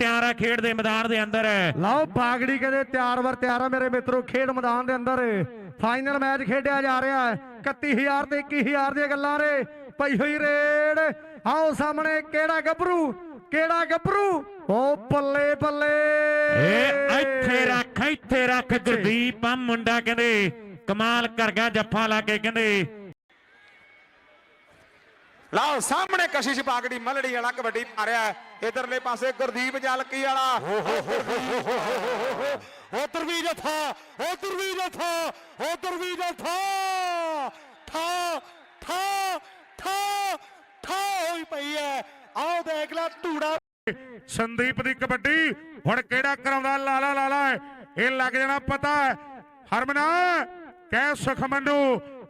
ਤਿਆਰਾ ਖੇਡ ਦੇ ਮੈਦਾਨ ਦੇ ਅੰਦਰ। ਲਓ ਬਾਗੜੀ ਕਹਿੰਦੇ ਤਿਆਰ ਵਰ ਤਿਆਰ ਆ ਮੇਰੇ ਮਿੱਤਰੋ ਖੇਡ ਮੈਦਾਨ ਦੇ ਅੰਦਰ। ਫਾਈਨਲ ਮੈਚ ਖੇਡਿਆ ਜਾ ਰਿਹਾ ਹੈ। 31000 ਤੇ 21000 ਦੀਆਂ ਗੱਲਾਂ ਰੇ ਪਈ ਹੋਈ ਰੇਡ। ਆਓ ਸਾਹਮਣੇ ਕਿਹੜਾ ਗੱਭਰੂ? ਕਿਹੜਾ ਗੱਭਰੂ? ਓ ਬੱਲੇ ਬੱਲੇ ਏ ਇੱਥੇ ਰੱਖ ਇੱਥੇ ਰੱਖ। ਗੁਰਦੀਪ ਆ ਮੁੰਡਾ ਕਹਿੰਦੇ ਕਮਾਲ ਕਰ ਗਿਆ ਜੱਫਾ ਲਾ ਕੇ ਕਹਿੰਦੇ। ਲਓ ਸਾਹਮਣੇ ਕਸ਼ਿਸ਼ ਬਾਗੜੀ ਮਲੜੀ ਵਾਲਾ ਕਬੱਡੀ ਮਾਰਿਆ ਇਧਰਲੇ ਪਾਸੇ ਗੁਰਦੀਪ ਜਲਕੀ ਵਾਲਾ। ਉਧਰ ਵੀ ਜਥਾ ਉਧਰ ਵੀ ਜਥਾ ਉਧਰ ਵੀ ਜਥਾ। ਠਾ ਠਾ ਠਾ ਠਾ ਹੋਈ ਪਈ ਹੈ ਆਓ ਦੇਖ ਲੈ ਧੂੜਾ। ਸੰਦੀਪ ਦੀ ਕਬੱਡੀ ਹੁਣ ਕਿਹੜਾ ਕਰਾਉਂਦਾ? ਲਾਲਾ ਲਾਲਾ ਇਹ ਲੱਗ ਜਾਣਾ ਪਤਾ ਹੈ ਹਰਮਨਾ ਕਹਿ ਸੁਖਮੰਡੂ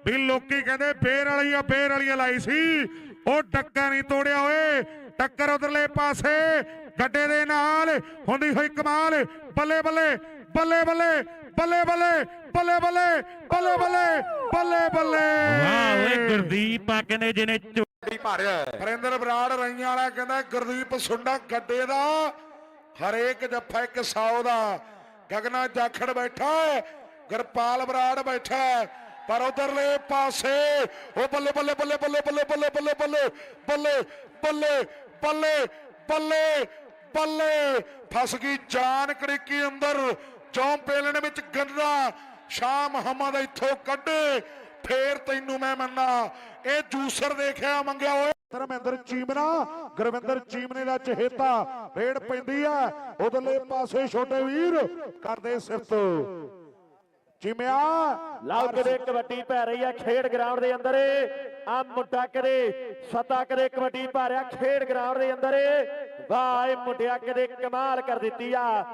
ਵੀ ਲੋਕੀ ਕਹਿੰਦੇ ਫੇਰ ਵਾਲੀ ਆ ਫੇਰ ਵਾਲੀ ਲਾਈ ਸੀ। ਉਹ ਟੱਕਾ ਨਹੀਂ ਤੋੜਿਆ ਓਏ। ਟੱਕਰ ਉਧਰਲੇ ਪਾਸੇ। ਗੱਡੇ ਦੇ ਨਾਲ ਹੁੰਦੀ ਹੋਈ ਕਮਾਲ। ਬੱਲੇ ਬੱਲੇ ਬੱਲੇ ਬੱਲੇ ਬੱਲੇ ਬੱਲੇ ਬੱਲੇ ਬੱਲੇ ਬੱਲੇ ਬੱਲੇ ਬੱਲੇ ਬੱਲੇ। ਵਾਹ ਓਏ ਗੁਰਦੀਪ ਆ ਕਹਿੰਦੇ ਜਿਹਨੇ ਕਬੱਡੀ ਮਾਰਿਆ ਹਰਿੰਦਰ ਬਰਾੜ ਰਈਆਂ ਵਾਲਾ ਕਹਿੰਦਾ ਗੁਰਦੀਪ ਸੁੰਡਾ ਗੱਡੇ ਦਾ। ਹਰੇਕ ਜੱਫਾ ਇੱਕ ਸੌ ਦਾ। ਗਗਨਾ ਜਾਖੜ ਬੈਠਾ ਹੈ। ਗੁਰਪਾਲ ਬਰਾੜ ਬੈਠਾ ਹੈ। ਪਰ ਉਧਰਲੇ ਪਾਸੇ ਉਹ ਬੱਲੇ ਬੱਲੇ ਬੱਲੇ ਬੱਲੇ ਬੱਲੇ ਬੱਲੇ ਬੱਲੇ ਬੱਲੇ ਬੱਲੇ ਬੱਲੇ ਬੱਲੇ ਬੱਲੇ ਬੱਲੇ ਫਸ ਗਈ ਜਾਨ ਕੜਿੱਕੀ ਅੰਦਰ ਚੌਂ ਪੇਲਣ ਵਿੱਚ ਗੰਦਾ ਸ਼ਾਹ ਮੁਹੰਮਦ ਇੱਥੋਂ ਕੱਢੇ ਫੇਰ ਤੈਨੂੰ ਮੈਂ ਮੰਨਾ ਇਹ ਜੂਸਰ ਦੇਖਿਆ ਮੰਗਿਆ ਓਏ ਧਰਮਿੰਦਰ ਚੀਮਨਾ ਗੁਰਵਿੰਦਰ ਚੀਮਨੇ ਦਾ ਚਹੇਤਾ ਰੇਡ ਪੈਂਦੀ ਆ ਉਧਰਲੇ ਪਾਸੇ ਛੋਟੇ ਵੀਰ ਕਰਦੇ ਸਿਫਤ ਚੀਮਿਆ ਲਓ ਕਦੇ ਕਬੱਡੀ ਪੈ ਰਹੀ ਆ ਖੇਡ ਗਰਾਊਂਡ ਦੇ ਅੰਦਰ। ਆ ਮੁੰਡਾ ਕਦੇ ਸਤਾ ਕਦੇ ਕਬੱਡੀ ਪਾ ਰਿਹਾ ਖੇਡ ਗਰਾਊਂਡ ਦੇ ਅੰਦਰ। ਵਾਹ, ਇਹ ਮੁੰਡਿਆ ਕਦੇ ਕਮਾਲ ਕਰ ਦਿੱਤੀ ਆ।